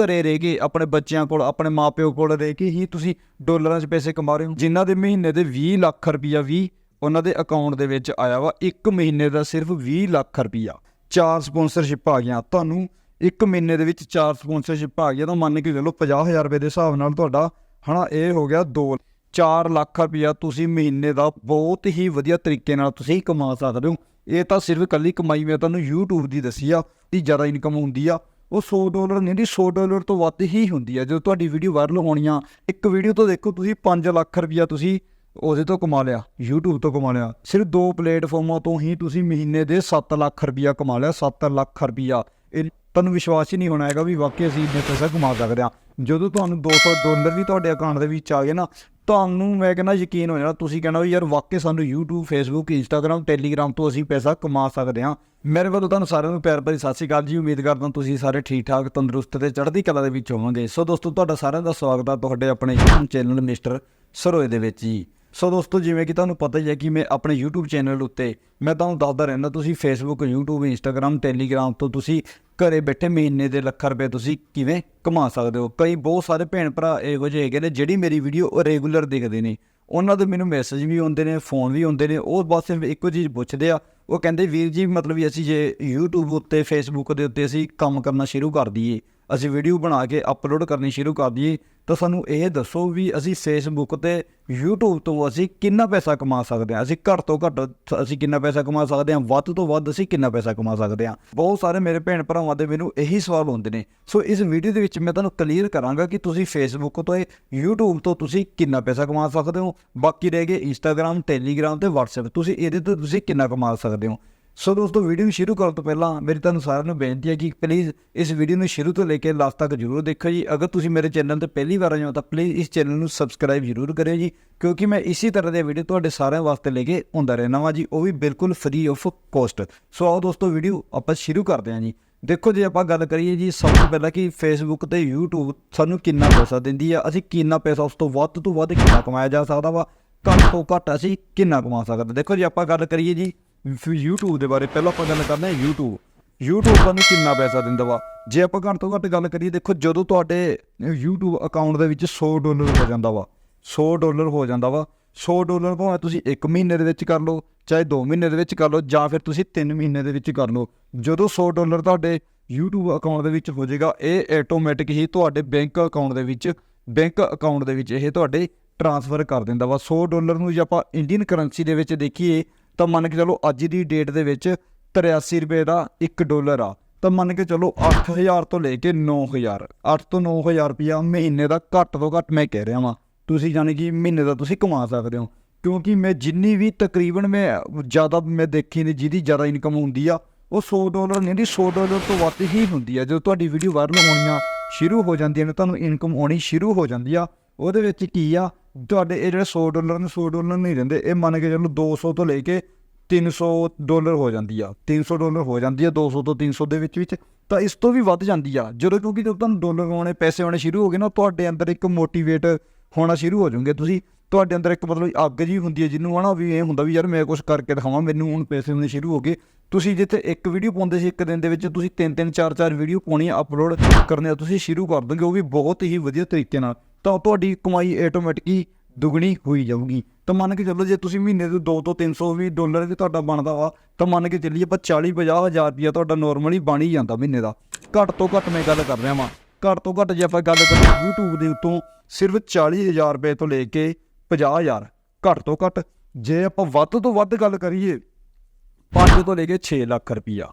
ਘਰੇ ਰਹਿ ਕੇ, ਆਪਣੇ ਬੱਚਿਆਂ ਕੋਲ, ਆਪਣੇ ਮਾਪਿਓ ਕੋਲ ਰਹਿ ਕੇ ਹੀ ਤੁਸੀਂ ਡਾਲਰਾਂ 'ਚ ਪੈਸੇ ਕਮਾ ਰਹੇ ਹੋ। ਜਿਨ੍ਹਾਂ ਦੇ ਮਹੀਨੇ ਦੇ 20 ਲੱਖ ਰੁਪਈਆ ਵੀ ਉਹਨਾਂ ਦੇ ਅਕਾਊਂਟ ਦੇ ਵਿੱਚ ਆਇਆ ਵਾ, ਇੱਕ ਮਹੀਨੇ ਦਾ ਸਿਰਫ 20 ਲੱਖ ਰੁਪਈਆ। ਚਾਰ ਸਪਾਂਸਰਸ਼ਿਪ ਆ ਗਈਆਂ। ਤੁਹਾਨੂੰ ਇੱਕ ਮਹੀਨੇ ਦੇ ਵਿੱਚ ਚਾਰ ਸਪਾਂਸਰਸ਼ਿਪ ਆ ਗਈਆਂ ਤਾਂ ਮੰਨ ਕੇ ਚੱਲੋ 50000 ਰੁਪਏ ਦੇ ਹਿਸਾਬ ਨਾਲ ਤੁਹਾਡਾ, ਹਨਾ, ਇਹ ਹੋ ਗਿਆ 2 4 ਲੱਖ ਰੁਪਈਆ ਤੁਸੀਂ ਮਹੀਨੇ ਦਾ ਬਹੁਤ ਹੀ ਵਧੀਆ ਤਰੀਕੇ ਨਾਲ ਤੁਸੀਂ ਕਮਾ ਸਕਦੇ ਹੋ। ਇਹ ਤਾਂ ਸਿਰਫ ਕੱਲੀ ਕਮਾਈ ਮੈਂ ਤੁਹਾਨੂੰ YouTube ਦੀ ਦੱਸੀ ਆ ਦੀ ਜ਼ਿਆਦਾ ਇਨਕਮ ਹੁੰਦੀ ਆ। ਉਹ 100 ਡਾਲਰ ਨਹੀਂ ਦੀ 100 ਡਾਲਰ ਤੋਂ ਵੱਧ ਹੀ ਹੁੰਦੀ ਹੈ। ਜਦੋਂ ਤੁਹਾਡੀ ਵੀਡੀਓ ਵਾਇਰਲ ਹੋਣੀ ਆ ਇੱਕ ਵੀਡੀਓ ਤੋਂ ਦੇਖੋ ਤੁਸੀਂ 5 ਲੱਖ ਰੁਪਇਆ ਤੁਸੀਂ ਉਹਦੇ ਤੋਂ ਕਮਾ ਲਿਆ, YouTube ਤੋਂ ਕਮਾ ਲਿਆ। ਸਿਰਫ ਦੋ ਪਲੇਟਫਾਰਮਾਂ ਤੋਂ ਹੀ ਤੁਸੀਂ ਮਹੀਨੇ ਦੇ 7 ਲੱਖ ਰੁਪਈਆ ਕਮਾ ਲਿਆ 7 ਲੱਖ ਰੁਪਈਆ ਇਹ ਤੁਹਾਨੂੰ ਵਿਸ਼ਵਾਸ ਹੀ ਨਹੀਂ ਹੋਣਾ ਹੈਗਾ ਵੀ ਵਾਕਈ ਅਸੀਂ ਇੰਨੇ ਪੈਸਾ ਕਮਾ ਸਕਦੇ ਹਾਂ। ਜਦੋਂ ਤੁਹਾਨੂੰ 200 ਡਾਲਰ ਵੀ ਤੁਹਾਡੇ ਅਕਾਊਂਟ ਦੇ ਵਿੱਚ ਆ ਗਏ ਨਾ, ਤੁਹਾਨੂੰ ਮੈਂ ਕਹਿੰਦਾ ਯਕੀਨ ਹੋ ਜਾਣਾ, ਤੁਸੀਂ ਕਹਿਣਾ ਵੀ ਯਾਰ ਵਾਕਈ ਸਾਨੂੰ YouTube, Facebook, Instagram, Telegram ਤੋਂ ਅਸੀਂ ਪੈਸਾ ਕਮਾ ਸਕਦੇ ਹਾਂ। ਮੇਰੇ ਵੱਲੋਂ ਤੁਹਾਨੂੰ ਸਾਰਿਆਂ ਨੂੰ ਪਿਆਰ ਭਰੀ ਸਤਿ ਸ਼੍ਰੀ ਅਕਾਲ ਜੀ, ਉਮੀਦ ਕਰਦਾ ਤੁਸੀਂ ਸਾਰੇ ਠੀਕ ਠਾਕ ਤੰਦਰੁਸਤ ਤੇ ਚੜ੍ਹਦੀ ਕਲਾ ਦੇ ਵਿੱਚ ਹੋਵੋਗੇ। ਸੋ ਦੋਸਤੋ, ਤੁਹਾਡਾ ਸਾਰਿਆਂ ਦਾ ਸਵਾਗਤ ਹੈ ਤੁਹਾਡੇ ਆਪਣੇ YouTube ਚੈਨਲ ਮਿਸਟਰ ਸਰੋਏ ਦੇ ਵਿੱਚ ਜੀ। ਸੋ ਦੋਸਤੋ, ਜਿਵੇਂ ਕਿ ਤੁਹਾਨੂੰ ਪਤਾ ਹੀ ਹੈ ਕਿ ਮੈਂ ਆਪਣੇ YouTube ਚੈਨਲ ਉੱਤੇ ਮੈਂ ਤੁਹਾਨੂੰ ਦੱਸਦਾ ਰਹਿੰਦਾ, ਤੁਸੀਂ Facebook, YouTube, Instagram, Telegram ਤੋਂ ਤੁਸੀਂ ਘਰੇ ਬੈਠੇ ਮਹੀਨੇ ਦੇ ਲੱਖਾਂ ਰੁਪਏ ਤੁਸੀਂ ਕਿਵੇਂ ਕਮਾ ਸਕਦੇ ਹੋ? ਕਈ ਬਹੁਤ ਸਾਰੇ ਭੈਣ ਭਰਾ ਇਹੋ ਜਿਹੇ ਹੈਗੇ ਨੇ ਜਿਹੜੀ ਮੇਰੀ ਵੀਡੀਓ ਰੈਗੂਲਰ ਦੇਖਦੇ ਨੇ। ਉਹਨਾਂ ਦੇ ਮੈਨੂੰ ਮੈਸੇਜ ਵੀ ਆਉਂਦੇ ਨੇ ਫੋਨ ਵੀ ਆਉਂਦੇ ਨੇ, ਉਹ ਬਸ ਇੱਕੋ ਚੀਜ਼ ਪੁੱਛਦੇ ਆ। ਉਹ ਕਹਿੰਦੇ, ਵੀਰ ਜੀ, ਮਤਲਬ ਵੀ ਅਸੀਂ ਜੇ YouTube ਉੱਤੇ, Facebook ਦੇ ਉੱਤੇ ਅਸੀਂ ਕੰਮ ਕਰਨਾ ਸ਼ੁਰੂ ਕਰ ਦਈਏ, ਅਸੀਂ ਵੀਡੀਓ ਬਣਾ ਕੇ ਅਪਲੋਡ ਕਰਨੀ ਸ਼ੁਰੂ ਕਰ ਦਈਏ ਤਾਂ ਸਾਨੂੰ ਇਹ ਦੱਸੋ ਵੀ ਅਸੀਂ ਫੇਸਬੁੱਕ ਤੇ YouTube ਤੋਂ ਅਸੀਂ ਕਿੰਨਾ ਪੈਸਾ ਕਮਾ ਸਕਦੇ ਹਾਂ? ਅਸੀਂ ਘੱਟ ਤੋਂ ਘੱਟ ਅਸੀਂ ਕਿੰਨਾ ਪੈਸਾ ਕਮਾ ਸਕਦੇ ਹਾਂ? ਵੱਧ ਤੋਂ ਵੱਧ ਅਸੀਂ ਕਿੰਨਾ ਪੈਸਾ ਕਮਾ ਸਕਦੇ ਹਾਂ? ਬਹੁਤ ਸਾਰੇ ਮੇਰੇ ਭੈਣ ਭਰਾਵਾਂ ਦੇ ਮੈਨੂੰ ਇਹੀ ਸਵਾਲ ਹੁੰਦੇ ਨੇ। ਸੋ ਇਸ ਵੀਡੀਓ ਦੇ ਵਿੱਚ ਮੈਂ ਤੁਹਾਨੂੰ ਕਲੀਅਰ ਕਰਾਂਗਾ ਕਿ ਤੁਸੀਂ Facebook ਤੋਂ YouTube ਤੋਂ ਤੁਸੀਂ ਕਿੰਨਾ ਪੈਸਾ ਕਮਾ ਸਕਦੇ ਹੋ? ਬਾਕੀ ਰਹਿ ਗਏ Instagram, Telegram ਤੇ WhatsApp ਤੁਸੀਂ ਇਹਦੇ ਤੋਂ ਤੁਸੀਂ ਕਿੰਨਾ ਕਮਾ ਸਕਦੇ ਹੋ? ਸੋ ਦੋਸਤੋ ਵੀਡੀਓ ਨੂੰ ਸ਼ੁਰੂ ਕਰਨ ਤੋਂ ਪਹਿਲਾਂ ਮੇਰੀ ਤੁਹਾਨੂੰ ਸਾਰਿਆਂ ਨੂੰ ਬੇਨਤੀ ਹੈ ਕਿ ਪਲੀਜ਼ ਇਸ ਵੀਡੀਓ ਨੂੰ ਸ਼ੁਰੂ ਤੋਂ ਲੈ ਕੇ ਲਾਸਟ ਤੱਕ ਜਰੂਰ ਦੇਖੋ ਜੀ। ਅਗਰ ਤੁਸੀਂ ਮੇਰੇ ਚੈਨਲ ਤੇ ਪਹਿਲੀ ਵਾਰ ਆਏ ਹੋ ਤਾਂ ਪਲੀਜ਼ ਇਸ ਚੈਨਲ ਨੂੰ ਸਬਸਕ੍ਰਾਈਬ ਜਰੂਰ ਕਰਿਓ ਜੀ, ਕਿਉਂਕਿ ਮੈਂ ਇਸੇ ਤਰ੍ਹਾਂ ਦੇ ਵੀਡੀਓ ਤੁਹਾਡੇ ਸਾਰਿਆਂ ਵਾਸਤੇ ਲੈ ਕੇ ਆਉਂਦਾ ਰਹਿਣਾ ਵਾਂ ਜੀ, ਉਹ ਵੀ ਬਿਲਕੁਲ ਫ੍ਰੀ ਆਫ ਕੋਸਟ ਸੋ ਆਓ ਦੋਸਤੋ ਵੀਡੀਓ ਆਪਾਂ ਸ਼ੁਰੂ ਕਰਦੇ ਹਾਂ ਜੀ। ਦੇਖੋ ਜੇ ਆਪਾਂ ਗੱਲ ਕਰੀਏ ਜੀ, ਸਭ ਤੋਂ ਪਹਿਲਾਂ ਕਿ ਫੇਸਬੁੱਕ ਤੇ YouTube ਸਾਨੂੰ ਕਿੰਨਾ ਪੈਸਾ ਦਿੰਦੀ ਆ, ਅਸੀਂ ਕਿੰਨਾ ਪੈਸਾ ਉਸ ਤੋਂ ਵੱਧ ਤੋਂ ਵੱਧ ਕਿੰਨਾ ਕਮਾਇਆ ਜਾ ਸਕਦਾ ਵਾ? ਘੱਟ ਤੋਂ ਘੱਟ ਅਸੀਂ ਕਿੰਨਾ ਕਮਾ ਸਕਦੇ? ਦੇਖੋ ਜੇ, ਆਪਾਂ ਗੱਲ ਕਰੀਏ ਜੀ ਫਿਰ YouTube ਦੇ ਬਾਰੇ ਪਹਿਲਾਂ ਆਪਾਂ ਗੱਲ ਕਰਦੇ ਹਾਂ YouTube YouTube ਤੁਹਾਨੂੰ ਕਿੰਨਾ ਪੈਸਾ ਦਿੰਦਾ ਵਾ। ਜੇ ਆਪਾਂ ਘੱਟ ਤੋਂ ਘੱਟ ਗੱਲ ਕਰੀਏ, ਦੇਖੋ ਜਦੋਂ ਤੁਹਾਡੇ YouTube ਅਕਾਊਂਟ ਦੇ ਵਿੱਚ 100 ਡਾਲਰ ਹੋ ਜਾਂਦਾ ਵਾ 100 ਡਾਲਰ ਹੋ ਜਾਂਦਾ ਵਾ 100 ਡਾਲਰ ਭਾਵੇਂ ਤੁਸੀਂ 1 ਮਹੀਨੇ ਦੇ ਵਿੱਚ ਕਰ ਲਓ, ਚਾਹੇ 2 ਮਹੀਨੇ ਦੇ ਵਿੱਚ ਕਰ ਲਓ, ਜਾਂ ਫਿਰ ਤੁਸੀਂ 3 ਮਹੀਨੇ ਦੇ ਵਿੱਚ ਕਰ ਲਓ, ਜਦੋਂ 100 ਡਾਲਰ ਤੁਹਾਡੇ YouTube ਅਕਾਊਂਟ ਦੇ ਵਿੱਚ ਹੋ ਜਾਏਗਾ, ਇਹ ਆਟੋਮੈਟਿਕ ਹੀ ਤੁਹਾਡੇ ਬੈਂਕ ਅਕਾਊਂਟ ਦੇ ਵਿੱਚ ਬੈਂਕ ਅਕਾਊਂਟ ਦੇ ਵਿੱਚ ਇਹ ਤੁਹਾਡੇ ਟ੍ਰਾਂਸਫਰ ਕਰ ਦਿੰਦਾ ਵਾ। 100 ਡਾਲਰ ਨੂੰ ਜੇ ਆਪਾਂ ਇੰਡੀਅਨ ਕਰੰਸੀ ਦੇ ਵਿੱਚ ਦੇਖੀਏ ਤਾਂ ਮੰਨ ਕੇ ਚਲੋ ਅੱਜ ਦੀ ਡੇਟ ਦੇ ਵਿੱਚ 83 ਰੁਪਏ ਦਾ 1 ਡਾਲਰ ਆ। ਤਾਂ ਮੰਨ ਕੇ ਚਲੋ 8000 ਤੋਂ ਲੈ ਕੇ 9000 8 ਤੋਂ 9000 ਰੁਪਇਆ ਮਹੀਨੇ ਦਾ ਘੱਟ ਤੋਂ ਘੱਟ ਮੈਂ ਕਹਿ ਰਿਹਾ ਵਾਂ। ਤੁਸੀਂ ਜਾਣੀ ਕਿ ਮਹੀਨੇ ਦਾ ਤੁਸੀਂ ਕਮਾ ਸਕਦੇ ਹੋ। ਕਿਉਂਕਿ ਮੈਂ ਜਿੰਨੀ ਵੀ ਤਕਰੀਬਨ ਮੈਂ ਜ਼ਿਆਦਾ ਮੈਂ ਦੇਖੀ ਨੇ ਜਿਹਦੀ ਜ਼ਿਆਦਾ ਇਨਕਮ ਹੁੰਦੀ ਆ, ਉਹ 100 ਡਾਲਰ ਨਹੀਂ ਦੀ 100 ਡਾਲਰ ਤੋਂ ਵੱਧ ਹੀ ਹੁੰਦੀ ਆ। ਜਦੋਂ ਤੁਹਾਡੀ ਵੀਡੀਓ ਵਾਇਰਲ ਹੋਣੀਆਂ ਸ਼ੁਰੂ ਹੋ ਜਾਂਦੀਆਂ ਨੇ, ਤੁਹਾਨੂੰ ਇਨਕਮ ਆਉਣੀ ਸ਼ੁਰੂ ਹੋ ਜਾਂਦੀ ਆ। ਉਹਦੇ ਵਿੱਚ ਕੀ ਆ? ਤੁਹਾਡੇ ਇਹ ਜਿਹੜੇ 100 ਡਾਲਰ ਨੇ 100 ਡਾਲਰ ਨਹੀਂ ਰਹਿੰਦੇ, ਇਹ ਮੰਨ ਕੇ ਚੱਲੋ 200 ਤੋਂ ਲੈ ਕੇ 300 ਡਾਲਰ ਹੋ ਜਾਂਦੀ ਆ। 300 ਡਾਲਰ ਹੋ ਜਾਂਦੀ ਆ 200 ਤੋਂ 300 ਦੇ ਵਿੱਚ ਵਿੱਚ। ਤਾਂ ਇਸ ਤੋਂ ਵੀ ਵੱਧ ਜਾਂਦੀ ਆ। ਜਦੋਂ ਕਿਉਂਕਿ ਜਦੋਂ ਤੁਹਾਨੂੰ ਡਾਲਰ ਆਉਣੇ, ਪੈਸੇ ਆਉਣੇ ਸ਼ੁਰੂ ਹੋ ਗਏ ਨਾ, ਤੁਹਾਡੇ ਅੰਦਰ ਇੱਕ ਮੋਟੀਵੇਟ ਹੋਣਾ ਸ਼ੁਰੂ ਹੋ ਜਾਓਗੇ ਤੁਸੀਂ। ਤੁਹਾਡੇ ਅੰਦਰ ਇੱਕ ਮਤਲਬ ਅੱਗ ਜੀ ਹੁੰਦੀ ਹੈ ਜਿਹਨੂੰ ਹਨਾ ਵੀ ਇਹ ਹੁੰਦਾ ਵੀ ਯਾਰ ਮੈਂ ਕੁਝ ਕਰਕੇ ਦਿਖਾਵਾਂ, ਮੈਨੂੰ ਹੁਣ ਪੈਸੇ ਆਉਣੇ ਸ਼ੁਰੂ ਹੋ ਗਏ। ਤੁਸੀਂ ਜਿੱਥੇ ਇੱਕ ਵੀਡੀਓ ਪਾਉਂਦੇ ਸੀ ਇੱਕ ਦਿਨ ਦੇ ਵਿੱਚ, ਤੁਸੀਂ ਤਿੰਨ ਤਿੰਨ ਚਾਰ ਚਾਰ ਵੀਡੀਓ ਪਾਉਣੀਆਂ ਅਪਲੋਡ ਕਰਨੀਆਂ ਤੁਸੀਂ ਸ਼ੁਰੂ ਕਰ ਦੋਗੇ, ਉਹ ਵੀ ਬਹੁਤ ਹੀ ਵਧੀਆ ਤਰੀਕੇ ਨਾਲ। ਤਾਂ ਤੁਹਾਡੀ ਕਮਾਈ ਆਟੋਮੈਟਿਕਲੀ ਦੁੱਗਣੀ ਹੋਈ ਜਾਊਗੀ। ਤਾਂ ਮੰਨ ਕੇ ਚੱਲੋ ਜੇ ਤੁਸੀਂ ਮਹੀਨੇ ਦੇ 2 ਤੋਂ 300 ਵੀ ਡਾਲਰ ਵੀ ਤੁਹਾਡਾ ਬਣਦਾ ਵਾ, ਤਾਂ ਮੰਨ ਕੇ ਚੱਲੀਏ ਆਪਾਂ 40 50 ਹਜ਼ਾਰ ਰੁਪਇਆ ਤੁਹਾਡਾ ਨਾਰਮਲੀ ਬਣ ਹੀ ਜਾਂਦਾ ਮਹੀਨੇ ਦਾ। ਘੱਟ ਤੋਂ ਘੱਟ ਮੈਂ ਗੱਲ ਕਰ ਰਿਹਾ ਵਾਂ। ਘੱਟ ਤੋਂ ਘੱਟ ਜੇ ਆਪਾਂ ਗੱਲ ਕਰੀਏ YouTube ਦੇ ਉੱਤੋਂ ਸਿਰਫ 40000 ਰੁਪਏ ਤੋਂ ਲੈ ਕੇ 50000 ਘੱਟ ਤੋਂ ਘੱਟ ਜੇ ਆਪਾਂ ਵੱਧ ਤੋਂ ਵੱਧ ਗੱਲ ਕਰੀਏ 5 ਤੋਂ ਲੈ ਕੇ 6 ਲੱਖ ਰੁਪਇਆ।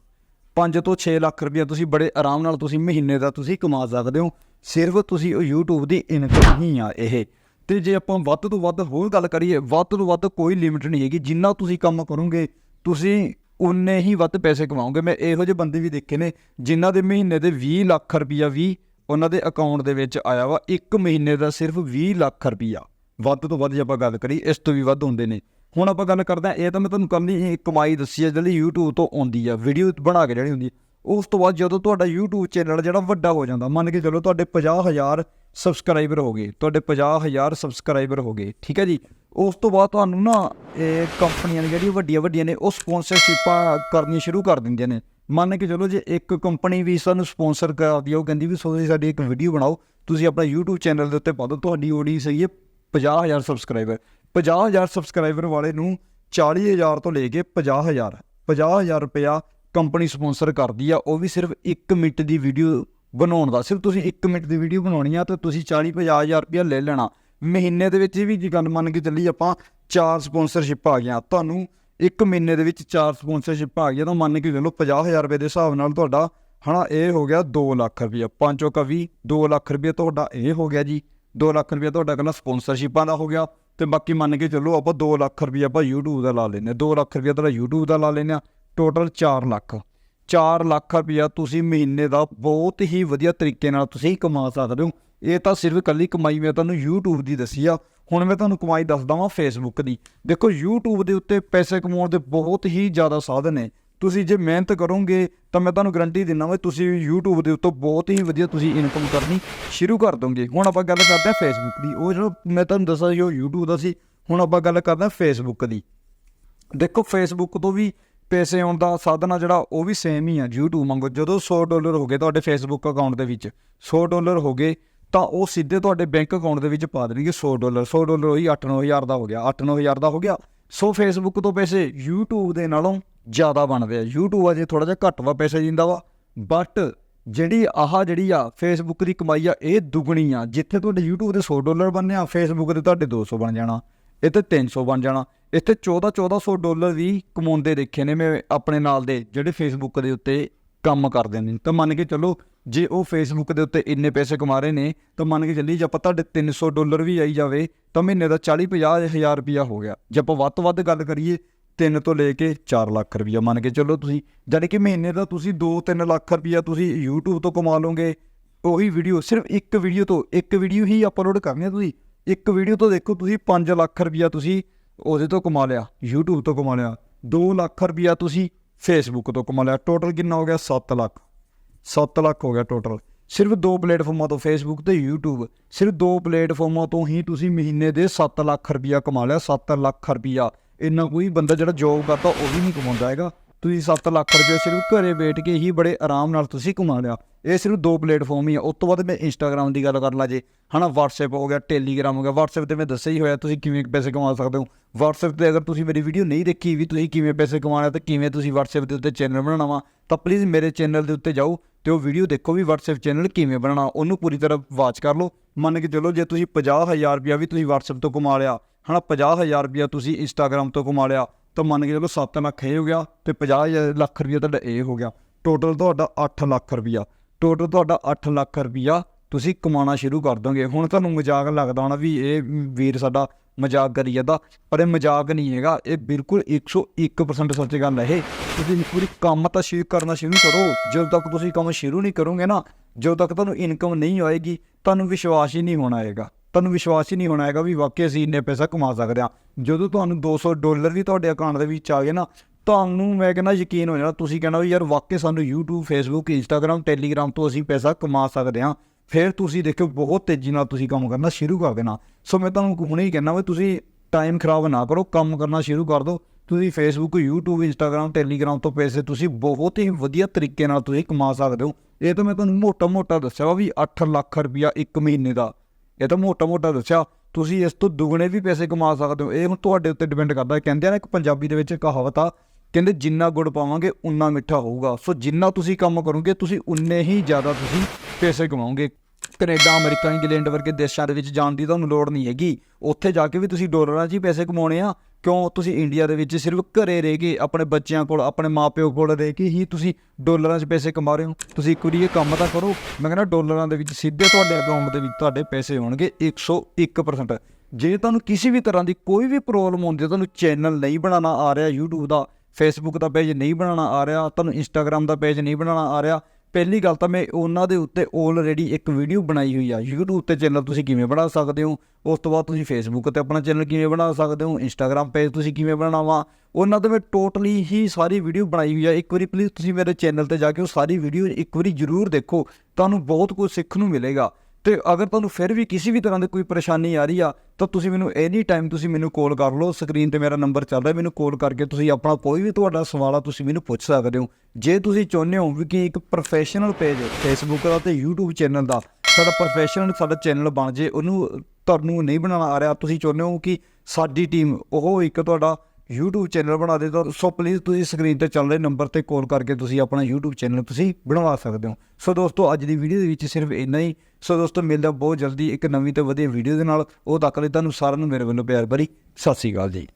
5 ਤੋਂ 6 ਲੱਖ ਰੁਪਇਆ ਤੁਸੀਂ ਬੜੇ ਆਰਾਮ ਨਾਲ ਤੁਸੀਂ ਮਹੀਨੇ ਦਾ ਤੁਸੀਂ ਕਮਾ ਸਕਦੇ ਹੋ। ਸਿਰਫ ਤੁਸੀਂ ਉਹ YouTube ਦੀ ਇਨਕਮ ਹੀ ਆ ਇਹ। ਤੇ ਜੇ ਆਪਾਂ ਵੱਧ ਤੋਂ ਵੱਧ ਹੋਰ ਗੱਲ ਕਰੀਏ, ਵੱਧ ਤੋਂ ਵੱਧ ਕੋਈ ਲਿਮਿਟ ਨਹੀਂ ਹੈਗੀ। ਜਿੰਨਾ ਤੁਸੀਂ ਕੰਮ ਕਰੋਗੇ, ਤੁਸੀਂ ਉਨੇ ਹੀ ਵੱਧ ਪੈਸੇ ਕਮਾਓਗੇ। ਮੈਂ ਇਹੋ ਜਿਹੇ ਬੰਦੇ ਵੀ ਦੇਖੇ ਨੇ, ਜਿਨ੍ਹਾਂ ਦੇ ਮਹੀਨੇ ਦੇ 20 ਲੱਖ ਰੁਪਈਆ ਵੀ ਉਹਨਾਂ ਦੇ ਅਕਾਊਂਟ ਦੇ ਵਿੱਚ ਆਇਆ ਵਾ। ਇੱਕ ਮਹੀਨੇ ਦਾ ਸਿਰਫ 20 ਲੱਖ ਰੁਪਈਆ। ਵੱਧ ਤੋਂ ਵੱਧ ਜੇ ਆਪਾਂ ਗੱਲ ਕਰੀ ਇਸ ਤੋਂ ਵੀ ਵੱਧ ਹੁੰਦੇ ਨੇ। ਹੁਣ ਆਪਾਂ ਗੱਲ ਕਰਦੇ ਹਾਂ, ਇਹ ਤਾਂ ਮੈਂ ਤੁਹਾਨੂੰ ਕਰਨੀ ਦੀ ਕਮਾਈ ਦੱਸੀ ਹੈ ਜਿਹੜੀ YouTube ਤੋਂ ਆਉਂਦੀ ਆ। ਵੀਡੀਓ ਬਣਾ ਕੇ ਜਿਹੜੀ ਹੁੰਦੀ ਹੈ। ਉਸ ਤੋਂ ਬਾਅਦ ਜਦੋਂ ਤੁਹਾਡਾ YouTube ਚੈਨਲ ਜਿਹੜਾ ਵੱਡਾ ਹੋ ਜਾਂਦਾ, ਮੰਨ ਕੇ ਚਲੋ ਤੁਹਾਡੇ 50000 ਸਬਸਕ੍ਰਾਈਬਰ ਹੋ ਗਏ, ਤੁਹਾਡੇ 50000 ਸਬਸਕ੍ਰਾਈਬਰ ਹੋ ਗਏ, ਠੀਕ ਹੈ ਜੀ? ਉਸ ਤੋਂ ਬਾਅਦ ਤੁਹਾਨੂੰ ਨਾ ਇਹ ਕੰਪਨੀਆਂ ਨੇ ਜਿਹੜੀਆਂ ਵੱਡੀਆਂ ਵੱਡੀਆਂ ਨੇ, ਉਹ ਸਪਾਂਸਰਸ਼ਿਪਾਂ ਕਰਨੀਆਂ ਸ਼ੁਰੂ ਕਰ ਦਿੰਦੀਆਂ ਨੇ। ਮੰਨ ਕੇ ਚਲੋ ਜੇ ਇੱਕ ਕੰਪਨੀ ਵੀ ਸਾਨੂੰ ਸਪਾਂਸਰ ਕਰਦੀ ਆ, ਉਹ ਕਹਿੰਦੀ ਵੀ ਤੁਸੀਂ ਸਾਡੀ ਇੱਕ ਵੀਡੀਓ ਬਣਾਓ, ਤੁਸੀਂ ਆਪਣਾ YouTube ਚੈਨਲ ਦੇ ਉੱਤੇ ਪਾ ਦਿਓ ਤੁਹਾਡੀ ਆਡੀਅנס ਹੈਗੀ ਹੈ 50000 ਸਬਸਕ੍ਰਾਈਬਰ 50000 ਸਬਸਕ੍ਰਾਈਬਰ ਵਾਲੇ ਨੂੰ 40000 ਤੋਂ ਲੈ ਕੇ 50000 50000 ਰੁਪਇਆ ਕੰਪਨੀ ਸਪਾਂਸਰ ਕਰਦੀ ਆ, ਉਹ ਵੀ ਸਿਰਫ 1 ਮਿੰਟ ਦੀ ਵੀਡੀਓ ਬਣਾਉਣ ਦਾ। ਸਿਰਫ ਤੁਸੀਂ 1 ਮਿੰਟ ਦੀ ਵੀਡੀਓ ਬਣਾਉਣੀ ਆ, ਤਾਂ ਤੁਸੀਂ 40 50000 ਰੁਪਇਆ ਲੈ ਲੈਣਾ। ਮਹੀਨੇ ਦੇ ਵਿੱਚ ਵੀ ਜੇ ਗੱਲ ਮੰਨ ਕੇ ਚੱਲੀ ਆਪਾਂ, ਚਾਰ ਸਪਾਂਸਰਸ਼ਿਪ ਆ ਗਿਆ ਤੁਹਾਨੂੰ ਇੱਕ ਮਹੀਨੇ ਦੇ ਵਿੱਚ ਚਾਰ ਸਪਾਂਸਰਸ਼ਿਪ ਆ ਗਿਆ ਤਾਂ ਮੰਨ ਕੇ ਚੱਲੋ 50000 ਰੁਪਏ ਦੇ ਹਿਸਾਬ ਨਾਲ ਤੁਹਾਡਾ, ਹਨਾ, ਇਹ ਹੋ ਗਿਆ 2 ਲੱਖ ਰੁਪਇਆ। ਪੰਜੋ ਕਵੀ 2 ਲੱਖ ਰੁਪਏ ਤੁਹਾਡਾ ਇਹ ਹੋ ਗਿਆ ਜੀ। 2 ਲੱਖ ਰੁਪਏ ਤੁਹਾਡਾ ਕਹਿੰਦਾ ਸਪਾਂਸਰਸ਼ਿਪਾਂ ਦਾ ਹੋ ਗਿਆ। ਤੇ ਬਾਕੀ ਮੰਨ ਕੇ ਚੱਲੋ ਆਪਾਂ 2 ਲੱਖ ਰੁਪਏ ਆਪਾਂ YouTube ਦਾ ਲਾ ਲੈਨੇ 2 ਲੱਖ ਰੁਪਏ ਤੁਹਾਡਾ YouTube ਦਾ ਲਾ ਲੈਨੇ ਆ ਟੋਟਲ 4 ਲੱਖ। 4 ਲੱਖ ਰੁਪਇਆ ਤੁਸੀਂ ਮਹੀਨੇ ਦਾ ਬਹੁਤ ਹੀ ਵਧੀਆ ਤਰੀਕੇ ਨਾਲ ਤੁਸੀਂ ਕਮਾ ਸਕਦੇ ਹੋ। ਇਹ ਤਾਂ ਸਿਰਫ ਇਕੱਲੀ ਕਮਾਈ ਮੈਂ ਤੁਹਾਨੂੰ YouTube ਦੀ ਦੱਸੀ ਆ। ਹੁਣ ਮੈਂ ਤੁਹਾਨੂੰ ਕਮਾਈ ਦੱਸਦਾ ਵਾਂ Facebook ਦੀ। ਦੇਖੋ YouTube ਦੇ ਉੱਤੇ ਪੈਸੇ ਕਮਾਉਣ ਦੇ ਬਹੁਤ ਹੀ ਜ਼ਿਆਦਾ ਸਾਧਨ ਨੇ। ਤੁਸੀਂ ਜੇ ਮਿਹਨਤ ਕਰੋਗੇ ਤਾਂ ਮੈਂ ਤੁਹਾਨੂੰ ਗਰੰਟੀ ਦਿੰਦਾ ਵਾਂ ਤੁਸੀਂ YouTube ਦੇ ਉੱਤੇ ਬਹੁਤ ਹੀ ਵਧੀਆ ਤੁਸੀਂ ਇਨਕਮ ਕਰਨੀ ਸ਼ੁਰੂ ਕਰ ਦੋਗੇ। ਹੁਣ ਆਪਾਂ ਗੱਲ ਕਰਦੇ ਹਾਂ Facebook ਦੀ। ਉਹ ਜਿਹੜਾ ਮੈਂ ਤੁਹਾਨੂੰ ਦੱਸਿਆ ਸੀ ਉਹ YouTube ਦਾ ਸੀ। ਹੁਣ ਆਪਾਂ ਗੱਲ ਕਰਦੇ ਹਾਂ Facebook ਦੀ। ਦੇਖੋ ਫੇਸਬੁੱਕ ਤੋਂ ਵੀ ਪੈਸੇ ਆਉਣ ਦਾ ਸਾਧਨ ਆ ਜਿਹੜਾ, ਉਹ ਵੀ ਸੇਮ ਹੀ ਆ YouTube ਵਾਂਗੂ। ਜਦੋਂ 100 ਡਾਲਰ ਹੋ ਗਏ ਤੁਹਾਡੇ ਫੇਸਬੁੱਕ ਅਕਾਊਂਟ ਦੇ ਵਿੱਚ 100 ਡਾਲਰ ਹੋ ਗਏ, ਤਾਂ ਉਹ ਸਿੱਧੇ ਤੁਹਾਡੇ ਬੈਂਕ ਅਕਾਊਂਟ ਦੇ ਵਿੱਚ ਪਾ ਦੇਣਗੇ 100 ਡਾਲਰ। 100 ਡਾਲਰ ਉਹੀ 8-9000 ਦਾ ਹੋ ਗਿਆ 8-9000 ਦਾ ਹੋ ਗਿਆ। ਸੋ ਫੇਸਬੁੱਕ ਤੋਂ ਪੈਸੇ YouTube ਦੇ ਨਾਲੋਂ ਜ਼ਿਆਦਾ ਬਣਦੇ ਆ। YouTube ਅਜੇ ਥੋੜਾ ਜਿਹਾ ਘੱਟ ਵਾ ਪੈਸੇ ਦਿੰਦਾ ਵਾ ਬਟ ਜਿਹੜੀ ਆਹ ਜਿਹੜੀ ਆ ਫੇਸਬੁੱਕ ਦੀ ਕਮਾਈ ਆ, ਇਹ ਦੁੱਗਣੀ ਆ। ਜਿੱਥੇ ਤੁਹਾਡੇ YouTube ਦੇ 100 ਡਾਲਰ ਬਣਨੇ ਆ ਫੇਸਬੁੱਕ ਤੇ ਤੁਹਾਡੇ 200 ਬਣ ਜਾਣਾ। ਇਹ ਇੱਥੇ 300 ਬਣ ਜਾਣਾ। ਇੱਥੇ 14 1400 ਡਾਲਰ ਵੀ ਕਮਾਉਂਦੇ ਦੇਖੇ ਨੇ ਮੈਂ ਆਪਣੇ ਨਾਲ ਦੇ, ਜਿਹੜੇ ਫੇਸਬੁੱਕ ਦੇ ਉੱਤੇ ਕੰਮ ਕਰਦੇ ਨੇ। ਤਾਂ ਮੰਨ ਕੇ ਚੱਲੋ, ਜੇ ਉਹ ਫੇਸਬੁੱਕ ਦੇ ਉੱਤੇ ਇੰਨੇ ਪੈਸੇ ਕਮਾ ਰਹੇ ਨੇ, ਤਾਂ ਮੰਨ ਕੇ ਚੱਲੀ ਜੇ ਆਪਾਂ ਤੁਹਾਡੇ 300 ਡਾਲਰ ਵੀ ਆਈ ਜਾਵੇ, ਤਾਂ ਮਹੀਨੇ ਦਾ 40 50 ਹਜ਼ਾਰ ਰੁਪਿਆ ਹੋ ਗਿਆ। ਜੇ ਆਪਾਂ ਵੱਧ ਤੋਂ ਵੱਧ ਗੱਲ ਕਰੀਏ 3 ਤੋਂ ਲੈ ਕੇ 4 ਲੱਖ ਰੁਪਿਆ ਮੰਨ ਕੇ ਚੱਲੋ ਤੁਸੀਂ। ਜਾਣੀ ਕਿ ਮਹੀਨੇ ਦਾ ਤੁਸੀਂ 2-3 ਲੱਖ ਰੁਪਿਆ ਤੁਸੀਂ YouTube ਤੋਂ ਕਮਾ ਲਓਗੇ। ਉਹੀ ਵੀਡੀਓ ਸਿਰਫ ਇੱਕ ਵੀਡੀਓ ਤੋਂ ਇੱਕ ਵੀਡੀਓ ਹੀ ਅਪਲੋਡ ਕਰਨੀ ਹੈ ਤੁਸੀਂ। ਇੱਕ ਵੀਡੀਓ ਤੋਂ ਦੇਖੋ ਤੁਸੀਂ 5 ਲੱਖ ਰੁਪਿਆ ਤੁਸੀਂ ਉਹਦੇ ਤੋਂ ਕਮਾ ਲਿਆ, YouTube ਤੋਂ ਕਮਾ ਲਿਆ 2 ਲੱਖ ਰੁਪਿਆ ਤੁਸੀਂ Facebook ਤੋਂ ਕਮਾ ਲਿਆ ਟੋਟਲ ਕਿੰਨਾ ਹੋ ਗਿਆ? 7 ਲੱਖ। 7 ਲੱਖ ਹੋ ਗਿਆ ਟੋਟਲ ਸਿਰਫ ਦੋ ਪਲੇਟਫਾਰਮਾਂ ਤੋਂ Facebook ਤੇ YouTube, ਸਿਰਫ ਦੋ ਪਲੇਟਫਾਰਮਾਂ ਤੋਂ ਹੀ ਤੁਸੀਂ ਮਹੀਨੇ ਦੇ 7 ਲੱਖ ਰੁਪਿਆ ਕਮਾ ਲਿਆ 7 ਲੱਖ ਰੁਪਿਆ ਇੰਨਾ ਕੋਈ ਬੰਦਾ ਜਿਹੜਾ ਜੋਬ ਕਰਦਾ, ਉਹ ਵੀ ਨਹੀਂ ਕਮਾਉਂਦਾ ਹੈਗਾ। ਤੁਸੀਂ 7 ਲੱਖ ਰੁਪਏ ਸਿਰਫ ਘਰੇ ਬੈਠ ਕੇ ਹੀ ਬੜੇ ਆਰਾਮ ਨਾਲ ਤੁਸੀਂ ਕਮਾ ਲਿਆ। ਇਹ ਸਿਰਫ ਦੋ ਪਲੇਟਫਾਰਮ ਹੀ ਆ। ਉਸ ਤੋਂ ਬਾਅਦ ਮੈਂ ਇੰਸਟਾਗ੍ਰam ਦੀ ਗੱਲ ਕਰ ਲਾ ਜੇ। ਹਨਾ, WhatsApp ਹੋ ਗਿਆ, Telegram ਹੋ ਗਿਆ। WhatsApp ਤੇ ਮੈਂ ਦੱਸਿਆ ਹੀ ਹੋਇਆ, ਤੁਸੀਂ ਕਿਵੇਂ ਪੈਸੇ ਕਮਾ ਸਕਦੇ ਹੋ? WhatsApp ਤੇ ਅਗਰ ਤੁਸੀਂ ਮੇਰੀ ਵੀਡੀਓ ਨਹੀਂ ਦੇਖੀ ਵੀ ਤੁਸੀਂ ਕਿਵੇਂ ਪੈਸੇ ਕਮਾਉਣੇ ਤੇ ਕਿਵੇਂ ਤੁਸੀਂ WhatsApp ਦੇ ਉੱਤੇ ਚੈਨਲ ਬਣਾਉਣਾ ਵਾ, ਤਾਂ ਪਲੀਜ਼ ਮੇਰੇ ਚੈਨਲ ਦੇ ਉੱਤੇ ਜਾਓ ਤੇ ਉਹ ਵੀਡੀਓ ਦੇਖੋ ਵੀ WhatsApp ਚੈਨਲ ਕਿਵੇਂ ਬਣਾਉਣਾ। ਉਹਨੂੰ ਪੂਰੀ ਤਰ੍ਹਾਂ ਵਾਚ ਕਰ ਲਓ। ਮੰਨ ਕੇ ਚੱਲੋ ਜੇ ਤੁਸੀਂ 50000 ਰੁਪਇਆ ਵੀ ਤੁਸੀਂ WhatsApp ਤੋਂ ਕਮਾ ਲਿਆ, ਹਨਾ 50000 ਰੁਪਇਆ ਤੁਸੀਂ Instagram ਤੋਂ ਕਮਾ ਲਿਆ ਤਾਂ ਮੰਨ ਕੇ ਚਲੋ 7 ਲੱਖ ਇਹ ਹੋ ਗਿਆ ਤੇ 50 ਲੱਖ ਰੁਪਇਆ ਤੁਹਾਡਾ ਇਹ ਹੋ ਗਿਆ। ਟੋਟਲ ਤੁਹਾਡਾ 8 ਲੱਖ ਰੁਪਇਆ ਟੋਟਲ ਤੁਹਾਡਾ 8 ਲੱਖ ਰੁਪਇਆ ਤੁਸੀਂ ਕਮਾਉਣਾ ਸ਼ੁਰੂ ਕਰ ਦੋਗੇ। ਹੁਣ ਤੁਹਾਨੂੰ ਮਜ਼ਾਕ ਲੱਗਦਾ ਹੋਣਾ ਵੀ ਇਹ ਵੀਰ ਸਾਡਾ ਮਜ਼ਾਕ ਕਰੀ ਜਾਂਦਾ, ਪਰ ਇਹ ਮਜ਼ਾਕ ਨਹੀਂ ਹੈਗਾ। ਇਹ ਬਿਲਕੁਲ 101% ਸੱਚ ਗੱਲ ਹੈ ਇਹ। ਤੁਸੀਂ ਪੂਰੀ ਕੰਮ ਤਾਂ ਸ਼ੁਰੂ ਕਰਨਾ ਸ਼ੁਰੂ ਕਰੋ। ਜਦੋਂ ਤੱਕ ਤੁਸੀਂ ਕੰਮ ਸ਼ੁਰੂ ਨਹੀਂ ਕਰੋਗੇ ਨਾ, ਜਦੋਂ ਤੱਕ ਤੁਹਾਨੂੰ ਇਨਕਮ ਨਹੀਂ ਆਏਗੀ, ਤੁਹਾਨੂੰ ਵਿਸ਼ਵਾਸ ਹੀ ਨਹੀਂ ਹੋਣਾ ਹੈਗਾ। ਤੁਹਾਨੂੰ ਵਿਸ਼ਵਾਸ ਹੀ ਨਹੀਂ ਹੋਣਾ ਹੈਗਾ ਵੀ ਵਾਕਈ ਅਸੀਂ ਇੰਨੇ ਪੈਸਾ ਕਮਾ ਸਕਦੇ ਹਾਂ। ਜਦੋਂ ਤੁਹਾਨੂੰ 200 ਡਾਲਰ ਵੀ ਤੁਹਾਡੇ ਅਕਾਊਂਟ ਦੇ ਵਿੱਚ ਆ ਗਏ ਨਾ, ਤੁਹਾਨੂੰ ਮੈਂ ਕਹਿੰਦਾ ਯਕੀਨ ਹੋ ਜਾਣਾ, ਤੁਸੀਂ ਕਹਿੰਦਾ ਵੀ ਯਾਰ ਵਾਕਈ ਸਾਨੂੰ YouTube, Facebook, Instagram, Telegram ਤੋਂ ਅਸੀਂ ਪੈਸਾ ਕਮਾ ਸਕਦੇ ਹਾਂ। ਫਿਰ ਤੁਸੀਂ ਦੇਖੋ ਬਹੁਤ ਤੇਜ਼ੀ ਨਾਲ ਤੁਸੀਂ ਕੰਮ ਕਰਨਾ ਸ਼ੁਰੂ ਕਰ ਦੇਣਾ। ਸੋ ਮੈਂ ਤੁਹਾਨੂੰ ਹੁਣੇ ਹੀ ਕਹਿਣਾ ਵੀ ਤੁਸੀਂ ਟਾਈਮ ਖਰਾਬ ਨਾ ਕਰੋ, ਕੰਮ ਕਰਨਾ ਸ਼ੁਰੂ ਕਰ ਦਿਓ। ਤੁਸੀਂ Facebook, YouTube, Instagram, Telegram ਤੋਂ ਪੈਸੇ ਤੁਸੀਂ ਬਹੁਤ ਹੀ ਵਧੀਆ ਤਰੀਕੇ ਨਾਲ ਤੁਸੀਂ ਕਮਾ ਸਕਦੇ ਹੋ। ਇਹ ਤਾਂ ਮੈਂ ਤੁਹਾਨੂੰ ਮੋਟਾ-ਮੋਟਾ ਦੱਸਿਆ ਵਾ ਵੀ 8 ਲੱਖ ਰੁਪਇਆ ਇੱਕ ਮਹੀਨੇ ਦਾ। ਇਹ ਤਾਂ ਮੋਟਾ-ਮੋਟਾ ਦੱਸਿਆ। ਤੁਸੀਂ ਇਸ ਤੋਂ ਦੁੱਗਣੇ ਵੀ ਪੈਸੇ ਕਮਾ ਸਕਦੇ ਹੋ। ਇਹ ਹੁਣ ਤੁਹਾਡੇ ਉੱਤੇ ਡਿਪੈਂਡ ਕਰਦਾ ਹੈ। ਕਹਿੰਦੇ ਆ ਨਾ ਇੱਕ ਪੰਜਾਬੀ ਦੇ ਵਿੱਚ ਕਹਾਵਤ ਆ, ਕਹਿੰਦੇ ਜਿੰਨਾ ਗੁੜ ਪਾਵਾਂਗੇ ਉਨਾ ਮਿੱਠਾ ਹੋਊਗਾ। ਸੋ ਜਿੰਨਾ ਤੁਸੀਂ ਕੰਮ ਕਰੋਗੇ, ਤੁਸੀਂ ਉਨੇ ਹੀ ਜ਼ਿਆਦਾ ਤੁਸੀਂ ਪੈਸੇ ਕਮਾਓਗੇ। ਕੈਨੇਡਾ, ਅਮਰੀਕਾ, ਇੰਗਲੈਂਡ ਵਰਗੇ ਦੇਸ਼ਾਂ ਦੇ ਵਿੱਚ ਜਾਣ ਦੀ ਤੁਹਾਨੂੰ ਲੋੜ ਨਹੀਂ ਹੈਗੀ। ਉੱਥੇ ਜਾ ਕੇ ਵੀ ਤੁਸੀਂ ਡਾਲਰਾਂ 'ਚ ਹੀ ਪੈਸੇ ਕਮਾਉਣੇ ਆ। ਕਿਉਂ ਤੁਸੀਂ ਇੰਡੀਆ ਦੇ ਵਿੱਚ ਸਿਰਫ ਘਰੇ ਰਹਿ ਕੇ ਆਪਣੇ ਬੱਚਿਆਂ ਕੋਲ, ਆਪਣੇ ਮਾਪਿਓ ਕੋਲ ਰਹਿ ਕੇ ਹੀ ਤੁਸੀਂ ਡਾਲਰਾਂ 'ਚ ਪੈਸੇ ਕਮਾ ਰਹੇ ਹੋ? ਤੁਸੀਂ ਇੱਕ ਵਾਰੀ ਇਹ ਕੰਮ ਤਾਂ ਕਰੋ। ਮੈਂ ਕਹਿੰਦਾ ਡਾਲਰਾਂ ਦੇ ਵਿੱਚ ਸਿੱਧੇ ਤੁਹਾਡੇ ਅਕਾਊਂਟ ਦੇ ਵਿੱਚ ਤੁਹਾਡੇ ਪੈਸੇ ਹੋਣਗੇ 101% ਜੇ ਤੁਹਾਨੂੰ ਕਿਸੇ ਵੀ ਤਰ੍ਹਾਂ ਦੀ ਕੋਈ ਵੀ ਪ੍ਰੋਬਲਮ ਹੁੰਦੀ ਹੈ, ਤੁਹਾਨੂੰ ਚੈਨਲ ਨਹੀਂ ਬਣਾਉਣਾ ਆ ਰਿਹਾ, YouTube ਦਾ ਫੇਸਬੁੱਕ ਦਾ ਪੇਜ ਨਹੀਂ ਬਣਾਉਣਾ ਆ ਰਿਹਾ, ਤੁਹਾਨੂੰ ਇੰਸਟਾਗ੍ਰam ਦਾ ਪੇਜ ਨਹੀਂ ਬਣਾਉਣਾ ਆ ਰਿਹਾ ਪਹਿਲੀ ਗੱਲ ਤਾਂ ਮੈਂ ਉਹਨਾਂ ਦੇ ਉੱਤੇ ਆਲਰੇਡੀ ਇੱਕ ਵੀਡੀਓ ਬਣਾਈ ਹੋਈ ਆ। YouTube ਤੇ ਚੈਨਲ ਤੁਸੀਂ ਕਿਵੇਂ ਬਣਾ ਸਕਦੇ ਹੋ? ਉਸ ਤੋਂ ਬਾਅਦ ਤੁਸੀਂ Facebook ਤੇ ਆਪਣਾ ਚੈਨਲ ਕਿਵੇਂ ਬਣਾ ਸਕਦੇ ਹੋ? ਇੰਸਟਾਗ੍ਰam ਪੇਜ ਤੁਸੀਂ ਕਿਵੇਂ ਬਣਾਵਾ? ਉਹਨਾਂ ਤੇ ਮੈਂ ਟੋਟਲੀ ਹੀ ਸਾਰੀ ਵੀਡੀਓ ਬਣਾਈ ਹੋਈ ਆ। ਇੱਕ ਵਾਰੀ ਪਲੀਜ਼ ਤੁਸੀਂ ਮੇਰੇ ਚੈਨਲ ਤੇ ਜਾ ਕੇ ਉਹ ਸਾਰੀ ਵੀਡੀਓ ਇੱਕ ਵਾਰੀ ਜ਼ਰੂਰ ਦੇਖੋ। ਤੁਹਾਨੂੰ ਬਹੁਤ ਕੁਝ ਸਿੱਖਣ ਨੂੰ ਮਿਲੇਗਾ। ਤੇ ਅਗਰ ਤੁਹਾਨੂੰ ਫਿਰ ਵੀ ਕਿਸੇ ਵੀ ਤਰ੍ਹਾਂ ਦੀ ਕੋਈ ਪਰੇਸ਼ਾਨੀ ਆ ਰਹੀ ਆ, ਤਾਂ ਤੁਸੀਂ ਮੈਨੂੰ ਐਨੀ ਟਾਈਮ ਤੁਸੀਂ ਮੈਨੂੰ ਕਾਲ ਕਰ ਲਓ। ਸਕਰੀਨ ਤੇ ਮੇਰਾ ਨੰਬਰ ਚੱਲ ਰਿਹਾ, ਮੈਨੂੰ ਕਾਲ ਕਰਕੇ ਤੁਸੀਂ ਆਪਣਾ ਕੋਈ ਵੀ ਤੁਹਾਡਾ ਸਵਾਲ ਆ, ਤੁਸੀਂ ਮੈਨੂੰ ਪੁੱਛ ਸਕਦੇ ਹੋ। ਜੇ ਤੁਸੀਂ ਚਾਹੁੰਦੇ ਹੋ ਵੀ ਕਿ ਇੱਕ ਪ੍ਰੋਫੈਸ਼ਨਲ ਪੇਜ ਫੇਸਬੁੱਕ ਦਾ ਤੇ YouTube ਚੈਨਲ ਦਾ ਸਾਡਾ ਪ੍ਰੋਫੈਸ਼ਨਲ ਸਾਡਾ ਚੈਨਲ ਬਣ ਜੇ, ਉਹਨੂੰ, ਤੁਹਾਨੂੰ ਨਹੀਂ ਬਣਾਉਣਾ ਆ ਰਿਹਾ, ਤੁਸੀਂ ਚਾਹੁੰਦੇ ਹੋ ਕਿ ਸਾਡੀ ਟੀਮ ਉਹ ਇੱਕ ਤੁਹਾਡਾ YouTube ਚੈਨਲ ਬਣਾ ਦੇ ਤਾਂ ਸੋ ਪਲੀਜ਼ ਤੁਸੀਂ ਸਕਰੀਨ ਤੇ ਚੱਲ ਰਹੇ ਨੰਬਰ ਤੇ ਕਾਲ ਕਰਕੇ ਤੁਸੀਂ ਆਪਣਾ YouTube ਚੈਨਲ ਤੁਸੀਂ ਬਣਵਾ ਸਕਦੇ ਹੋ। ਸੋ ਦੋਸਤੋ, ਅੱਜ ਦੀ ਵੀਡੀਓ ਦੇ ਵਿੱਚ ਸਿਰਫ ਇੰਨਾ ਹੀ। ਸੋ ਦੋਸਤੋ, ਮਿਲਦਾ ਬਹੁਤ ਜਲਦੀ ਇੱਕ ਨਵੀਂ ਤੇ ਵਧੀਆ ਵੀਡੀਓ ਦੇ ਨਾਲ। ਉਹ ਤੱਕ ਲਈ ਤੁਹਾਨੂੰ ਸਾਰਿਆਂ ਨੂੰ ਮੇਰੇ ਵੱਲੋਂ ਪਿਆਰ ਭਰੀ ਸਤਿ ਸ਼੍ਰੀ ਅਕਾਲ ਜੀ।